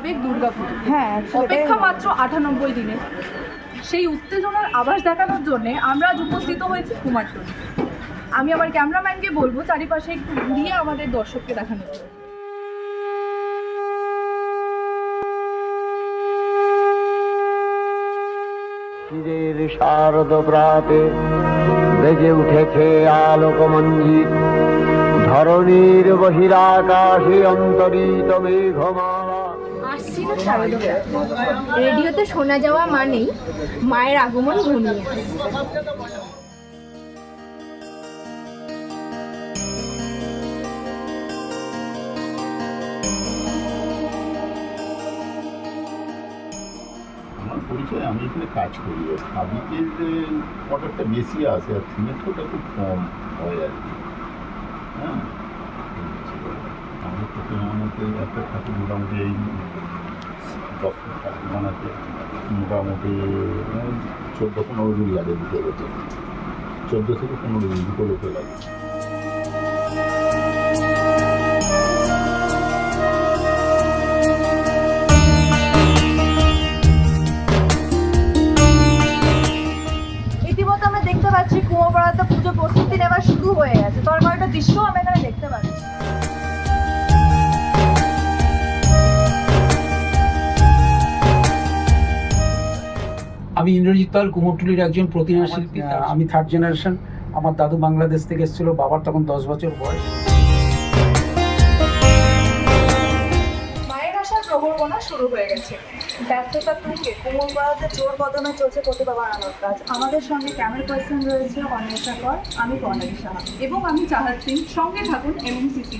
আবেগ দুর্গাপুজো। হ্যাঁ অপেক্ষা মাত্র আটানব্বই দিনে। সেই উত্তেজনার আভাস দেখানোর জন্য আমরা আজ উপস্থিত হয়েছি কুমারটুলি আমি আমার ক্যামেরাম্যানকে বলব চারিপাশে একটু ঘুরিয়ে আমাদের দর্শককে দেখানোর জন্য। চিরের শারদ প্রাতে বেজে উঠেছে আলোকমঞ্জিত ধরণীর বহিরাকাশে অন্তরিত মেঘমালা। আসছিল রেডিওতে শোনা যাওয়া মানেই মায়ের আগমন ঘনিয়ে পরিচয়, আমি এখানে কাজ করি। অর্ডারটা বেশি আসে আর খুব কম হয় আর কি। হ্যাঁ? প্রতিমানতে একটা ঠাকুর মোটামুটি এই বানাতে মোটামুটি চোদ্দ পনেরো দিন লাগে দুটো লোকে চোদ্দ থেকে পনেরো দিন দুটো লোকে লাগে। দেখতে পাচ্ছি কুয়োপাড়াতে পুজো প্রস্তুতি নেওয়া শুরু হয়ে গেছে। তরকারিটা দৃশ্য আমরা এখানে দেখতে পাচ্ছি। আমি ইন্দ্রজিৎ পাল কুমোরটুলির একজন প্রতিমা শিল্পী আমি থার্ড জেনারেশন আমার দাদু বাংলাদেশ থেকে এসেছিল বাবার তখন দশ বছর বয়স। মায়ের আসার প্রবর্তনা শুরু হয়ে গেছে। ব্যস্ততা তুলকে কুমোরপাড়াতে জোর কদমে চলছে প্রতিভা বানানোর কাজ। আমাদের সঙ্গে ক্যামেরা পার্সন রয়েছে অন্বেষা কর আমি কর্ণালী সাহা। এবং আমি চাহাত সিং সঙ্গে থাকুন এমএমসিসি